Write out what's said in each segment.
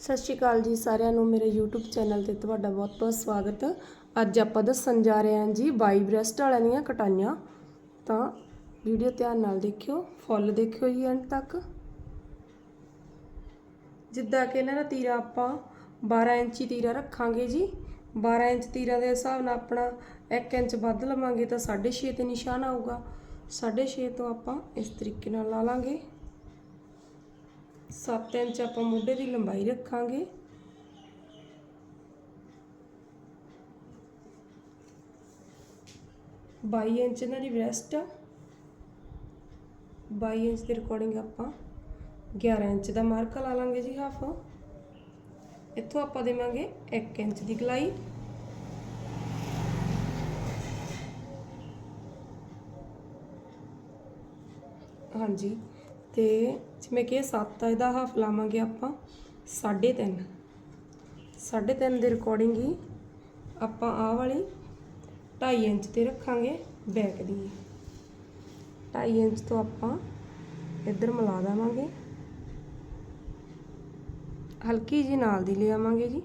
ਸਤਿ ਸ਼੍ਰੀ ਅਕਾਲ ਜੀ ਸਾਰਿਆਂ ਨੂੰ। ਮੇਰੇ YouTube ਚੈਨਲ ਤੇ ਤੁਹਾਡਾ ਬਹੁਤ-ਬਹੁਤ ਸਵਾਗਤ। ਅੱਜ ਆਪਾਂ ਦੱਸਣ ਜਾ ਰਹੇ ਹਾਂ ਜੀ ਬਾਈ ਬ੍ਰੈਸਟ ਵਾਲਿਆਂ ਦੀਆਂ ਕਟਾਈਆਂ। ਤਾਂ ਵੀਡੀਓ ਧਿਆਨ ਨਾਲ ਦੇਖਿਓ, ਫੁੱਲ ਦੇਖਿਓ ਜੀ ਐਂਡ ਤੱਕ। ਜਿੱਦਾਂ ਕਿ ਇਹਨਾਂ ਦਾ ਤੀਰਾ ਆਪਾਂ 12 ਇੰਚੀ ਤੀਰਾ ਰੱਖਾਂਗੇ ਜੀ। 12 ਇੰਚ ਤੀਰਾ ਦੇ ਹਿਸਾਬ ਨਾਲ ਆਪਣਾ 1 ਇੰਚ ਵੱਧ ਲਵਾਂਗੇ ਤਾਂ 6.5 ਤੇ ਨਿਸ਼ਾਨ ਆਊਗਾ। 6.5 ਤੋਂ ਆਪਾਂ ਇਸ ਤਰੀਕੇ ਨਾਲ ਲਾ ਲਾਂਗੇ। 7 ਇੰਚ ਆਪਾਂ ਮੋਢੇ ਦੀ ਲੰਬਾਈ ਰੱਖਾਂਗੇ। ਬਾਈ ਇੰਚ ਇਹਨਾਂ ਦੀ ਬ੍ਰੈਸਟ ਆ। 22 ਇੰਚ ਦੇ ਰਿਕਾਰਡਿੰਗ ਆਪਾਂ 11 ਇੰਚ ਦਾ ਮਾਰਕ ਲਾ ਲਾਂਗੇ ਜੀ ਹਾਫ ਇੱਥੋਂ ਆਪਾਂ ਦੇਵਾਂਗੇ 1 ਇੰਚ ਦੀ ਗਲਾਈ। ਹਾਂਜੀ। ਤੇ ਜਿਵੇਂ ਕਿ 7 ਇਹਦਾ ਹਾਫ ਲਾਵਾਂਗੇ ਆਪਾਂ 3.5 3.5 ਦੇ ਰਿਕਾਰਡਿੰਗ ਹੀ ਆਪਾਂ ਆਹ ਵਾਲੀ 2.5 ਇੰਚ ਤੇ ਰੱਖਾਂਗੇ ਬੈਕ ਦੀ। 2.5 ਇੰਚ ਤੋਂ ਆਪਾਂ ਇੱਧਰ ਮਿਲਾ ਦੇਵਾਂਗੇ। ਹਲਕੀ ਜੀ ਨਾਲ ਦੀ ਲੈ ਆਵਾਂਗੇ ਜੀ,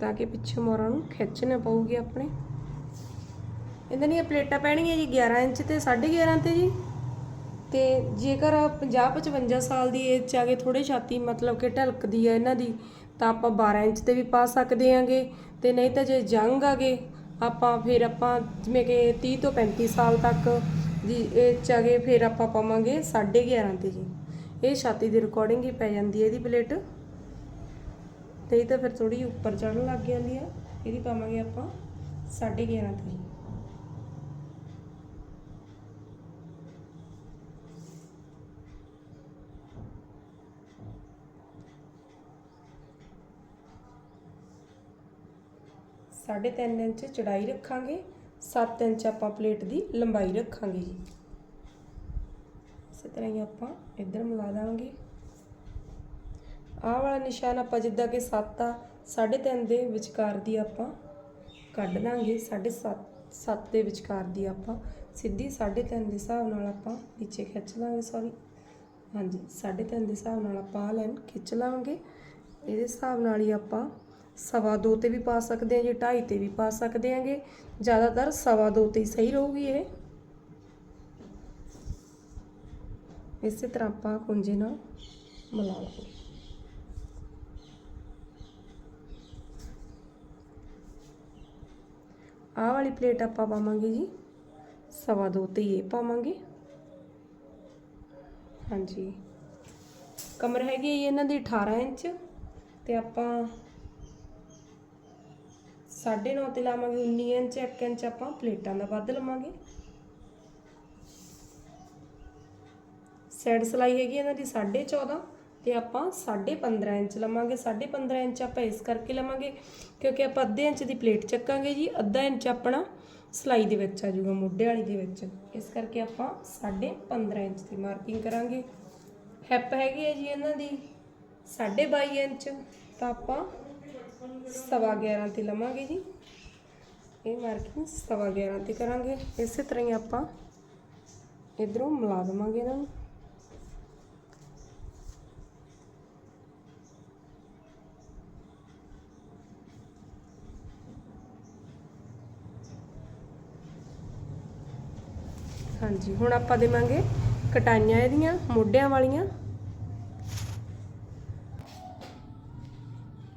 ਤਾਂ ਕਿ ਪਿੱਛੇ ਮੋਰਾਂ ਨੂੰ ਖਿੱਚ ਨਾ ਪਊਗੀ ਆਪਣੇ। ਇਹਨਾਂ ਦੀਆਂ ਪਲੇਟਾਂ ਪੈਣਗੀਆਂ ਜੀ 11 ਇੰਚ ਤੇ 11.5 ਤੇ ਜੀ। ਅਤੇ ਜੇਕਰ 50 55 ਸਾਲ ਦੀ ਏਜ ਚ ਆ ਕੇ ਥੋੜੇ ਛਾਤੀ ਮਤਲਬ ਕਿ ਢਲਕਦੀ ਆ ਇਹਨਾਂ ਦੀ, ਤਾਂ ਆਪਾਂ 12 ਇੰਚ ਤੇ ਵੀ ਪਾ ਸਕਦੇ ਆਂਗੇ। ਅਤੇ ਨਹੀਂ ਤਾਂ ਜੇ ਜੰਗ ਆ ਗਏ, ਆਪਾਂ ਫਿਰ ਆਪਾਂ ਜਿਵੇਂ ਕਿ 30 ਤੋਂ 35 ਸਾਲ ਤੱਕ ਦੀ ਏਜ ਚ ਆ ਗਏ, ਫਿਰ ਆਪਾਂ ਪਾਵਾਂਗੇ 11.5 ਤੇ ਜੀ। ਇਹ ਛਾਤੀ ਦੀ ਰਿਕਾਰਡਿੰਗ ਹੀ ਪੈ ਜਾਂਦੀ ਹੈ ਇਹਦੀ ਪਲੇਟ ਨਹੀਂ ਤਾਂ ਫਿਰ ਥੋੜੀ ਉੱਪਰ ਚੜਨ ਲੱਗ ਜਾਂਦੀ ਆ ਇਹਦੀ ਪਾਵਾਂਗੇ ਆਪਾਂ 11.5 ਤੇ ਜੀ ਸਾਢੇ ਤਿੰਨ ਇੰਚ ਚੜਾਈ ਰੱਖਾਂਗੇ 7 ਇੰਚ ਆਪਾਂ ਪਲੇਟ ਦੀ ਲੰਬਾਈ ਰੱਖਾਂਗੇ ਜੀ। ਇਸੇ ਤਰ੍ਹਾਂ ਹੀ ਆਪਾਂ ਇੱਧਰ ਮਿਲਾ ਦਾਂਗੇ। ਆਹ ਵਾਲਾ ਨਿਸ਼ਾਨ ਆਪਾਂ ਜਿੱਦਾਂ ਕਿ 7 ਆ 3.5 ਦੇ ਵਿਚਕਾਰ ਦੀ ਆਪਾਂ ਕੱਢ ਦਾਂਗੇ 7.5 7 ਦੇ ਵਿਚਕਾਰ ਦੀ ਆਪਾਂ ਸਿੱਧੀ 3.5 ਦੇ ਹਿਸਾਬ ਨਾਲ ਆਪਾਂ ਨੀਚੇ ਖਿੱਚ ਲਾਂਗੇ ਸੌਰੀ ਹਾਂਜੀ 3.5 ਦੇ ਹਿਸਾਬ ਨਾਲ ਆਪਾਂ ਆਹ ਲਾਈਨ ਖਿੱਚ ਲਾਂਗੇ। ਇਹਦੇ ਹਿਸਾਬ ਨਾਲ ਹੀ ਆਪਾਂ ਸਵਾ ਦੋ ਤੇ ਵੀ ਪਾ ਸਕਦੇ ਹਾਂ ਜੀ ਢਾਈ ਤੇ ਵੀ ਪਾ ਸਕਦੇ ਆਂਗੇ ਜ਼ਿਆਦਾਤਰ ਸਵਾ ਦੋ ਤੇ ਹੀ ਸਹੀ ਰਹੂਗੀ ਇਹ। ਇਸੇ ਤਰ੍ਹਾਂ ਆਪਾਂ ਕੁੰਜੇ ਨਾਲ ਮਿਲਾ ਲਾਂਗੇ ਆਹ ਵਾਲੀ ਪਲੇਟ ਆਪਾਂ ਪਾਵਾਂਗੇ ਜੀ। ਸਵਾ ਦੋ ਤੇ ਇਹ ਪਾਵਾਂਗੇ। ਹਾਂਜੀ। ਕਮਰ ਹੈਗੀ ਇਹਨਾਂ ਦੀ 18 ਇੰਚ ਤੇ ਆਪਾਂ 9.5 ਤੇ ਲਾਵਾਂਗੇ 19 ਇੰਚ 1 ਇੰਚ ਆਪਾਂ ਪਲੇਟਾਂ ਦਾ ਵੱਧ ਲਵਾਂਗੇ। ਸਾਈਡ ਸਲਾਈ ਹੈਗੀ ਇਹਨਾਂ ਦੀ 14.5 ਤੇ ਆਪਾਂ 15.5 ਇੰਚ ਲਵਾਂਗੇ। 15.5 ਇੰਚ ਆਪਾਂ ਇਸ ਕਰਕੇ ਲਵਾਂਗੇ ਕਿਉਂਕਿ ਆਪਾਂ ਅੱਧੇ ਇੰਚ ਦੀ ਪਲੇਟ ਚੱਕਾਂਗੇ ਜੀ, ਅੱਧਾ ਇੰਚ ਆਪਣਾ ਸਲਾਈ ਦੇ ਵਿੱਚ ਆ ਜਾਊਗਾ, ਮੋਢੇ ਵਾਲੀ ਦੇ ਵਿੱਚ। ਇਸ ਕਰਕੇ ਆਪਾਂ 15.5 ਇੰਚ ਦੀ ਮਾਰਕਿੰਗ ਕਰਾਂਗੇ। ਹੈਪ ਹੈਗੀ ਹੈ ਜੀ ਇਹਨਾਂ ਦੀ 22 ਇੰਚ, ਤਾਂ ਆਪਾਂ ਸਵਾ 11 ਤੇ ਲਵਾਂਗੇ ਜੀ। ਇਹ ਮਾਰਕਿੰਗ ਸਵਾ 11 ਤੇ ਕਰਾਂਗੇ। ਇਸੇ ਤਰ੍ਹਾਂ ਹੀ ਆਪਾਂ ਇਧਰੋਂ ਮਿਲਾ ਦਵਾਂਗੇ ਇਹਨਾਂ ਨੂੰ। ਹਾਂਜੀ, ਹੁਣ ਆਪਾਂ ਦੇਵਾਂਗੇ ਕਟਾਈਆਂ ਇਹਦੀਆਂ, ਮੋਢਿਆਂ ਵਾਲੀਆਂ।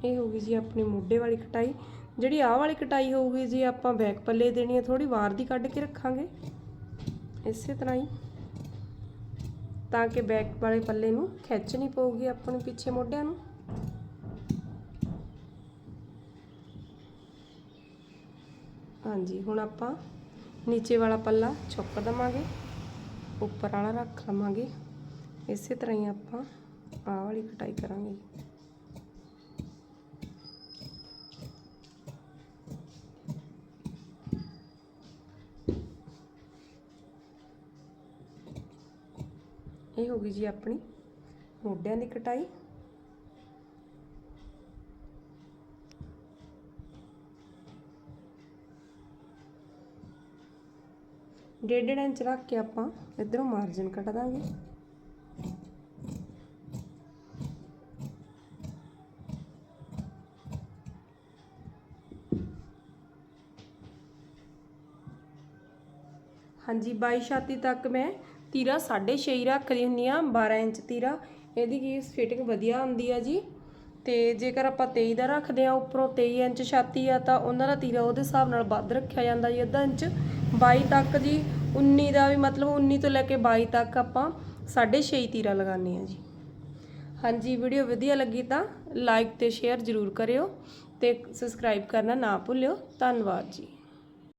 ਇਹ ਹੋਊਗੀ ਜੀ ਆਪਣੀ ਮੋਢੇ ਵਾਲੀ ਕਟਾਈ। ਜਿਹੜੀ ਆਹ ਵਾਲੀ ਕਟਾਈ ਹੋਊਗੀ ਜੀ, ਆਪਾਂ ਬੈਕ ਪੱਲੇ ਦੇਣੀ ਹੈ ਥੋੜੀ ਵਾਰ ਦੀ ਕੱਢ ਕੇ ਰੱਖਾਂਗੇ। ਇਸੇ ਤਰ੍ਹਾਂ ਹੀ। ਤਾਂ ਕਿ ਬੈਕ ਵਾਲੇ ਪੱਲੇ ਨੂੰ ਖਿੱਚਣੀ ਪਊਗੀ ਆਪਾਂ ਨੂੰ ਪਿੱਛੇ ਮੋਢਿਆਂ ਨੂੰ। ਹਾਂਜੀ, ਹੁਣ ਆਪਾਂ ਨੀਚੇ ਵਾਲਾ ਪੱਲਾ ਚੁੱਕ ਦਵਾਂਗੇ। ਉੱਪਰ ਵਾਲਾ ਰੱਖ ਲਵਾਂਗੇ। ਇਸੇ ਤਰ੍ਹਾਂ ਹੀ ਆਪਾਂ ਆਹ ਵਾਲੀ ਕਟਾਈ ਕਰਾਂਗੇ ਇਹ ਹੋ ਗਈ ਜੀ ਆਪਣੀ। ਮੋਢਿਆਂ ਦੀ ਕਟਾਈ। ਡੇਢ ਇੰਚ ਰੱਖ ਕੇ ਆਪਾਂ ਇਧਰੋਂ ਮਾਰਜਨ ਕੱਟ ਦਾਂਗੇ। ਹਾਂਜੀ 22 ਛਾਤੀ ਤੱਕ ਮੈਂ ਤੀਰਾ 6.5 ਰੱਖਦੀ ਹੁੰਨੀ ਆ 12 ਇੰਚ ਤੀਰਾ। ਇਹਦੀ ਕੀ ਫਿਟਿੰਗ ਵਧੀਆ ਹੁੰਦੀ ਆ ਜੀ। ਤੇ ਜੇਕਰ ਆਪਾਂ 23 ਦਾ ਰੱਖਦੇ ਆ, ਉੱਪਰੋਂ 23 ਇੰਚ ਛਾਤੀ ਆ, ਤਾਂ ਉਹਨਾਂ ਦਾ ਤੀਰਾ ਉਹਦੇ ਹਿਸਾਬ ਨਾਲ ਵੱਧ ਰੱਖਿਆ ਜਾਂਦਾ ਜੀ ਅੱਧਾ ਇੰਚ। 22 ਤੱਕ ਜੀ 19 ਦਾ ਵੀ ਮਤਲਬ 19 ਤੋਂ ਲੈ ਕੇ 22 ਤੱਕ ਆਪਾਂ 6.5 ਤੀਰਾ ਲਗਾਉਂਦੇ ਆ ਜੀ। ਹਾਂਜੀ, ਵੀਡੀਓ ਵਧੀਆ ਲੱਗੀ ਤਾਂ ਲਾਈਕ ਤੇ ਸ਼ੇਅਰ ਜ਼ਰੂਰ ਕਰਿਓ ਤੇ ਸਬਸਕ੍ਰਾਈਬ ਕਰਨਾ ਨਾ ਭੁੱਲਿਓ। ਧੰਨਵਾਦ ਜੀ।